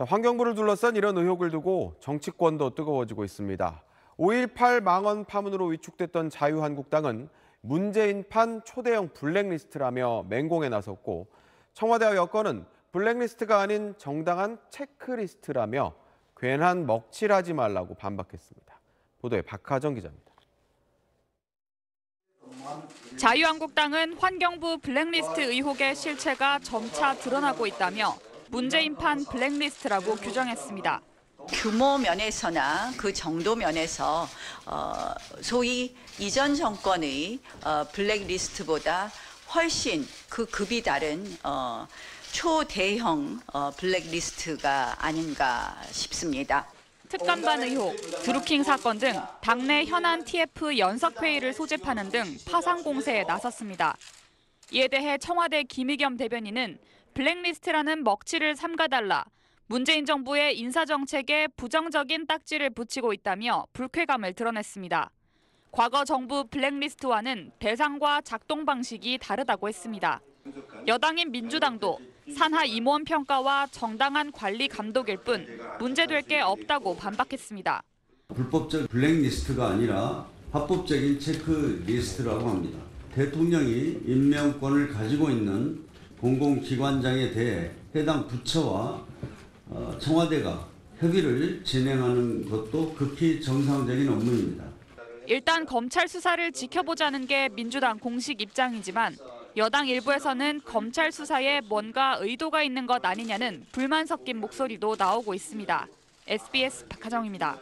자, 환경부를 둘러싼 이런 의혹을 두고 정치권도 뜨거워지고 있습니다. 5.18 망언 파문으로 위축됐던 자유한국당은 문재인판 초대형 블랙리스트라며 맹공에 나섰고 청와대와 여권은 블랙리스트가 아닌 정당한 체크리스트라며 괜한 먹칠하지 말라고 반박했습니다. 보도에 박하정 기자입니다. 자유한국당은 환경부 블랙리스트 의혹의 실체가 점차 드러나고 있다며 문재인판 블랙리스트라고 규정했습니다. 규모 면에서나 그 정도 면에서 어, 소위 이전 정권의 어, 블랙리스트보다 훨씬 그 급이 다른 어, 초대형 어, 블랙리스트가 아닌가 싶습니다. 특감반 의혹, 드루킹 사건 등 당내 현안 TF 연석회의를 소집하는 등 파상 공세에 나섰습니다. 이에 대해 청와대 김의겸 대변인은 블랙리스트라는 먹칠을 삼가달라 문재인 정부의 인사정책에 부정적인 딱지를 붙이고 있다며 불쾌감을 드러냈습니다. 과거 정부 블랙리스트와는 대상과 작동 방식이 다르다고 했습니다. 여당인 민주당도 산하 임원 평가와 정당한 관리 감독일 뿐 문제될 게 없다고 반박했습니다. 불법적 블랙리스트가 아니라 합법적인 체크리스트라고 합니다. 대통령이 임명권을 가지고 있는 공공기관장에 대해 해당 부처와 어, 청와대가 협의를 진행하는 것도 극히 정상적인 업무입니다. 일단 검찰 수사를 지켜보자는 게 민주당 공식 입장이지만 여당 일부에서는 검찰 수사에 뭔가 의도가 있는 것 아니냐는 불만 섞인 목소리도 나오고 있습니다. SBS 박하정입니다.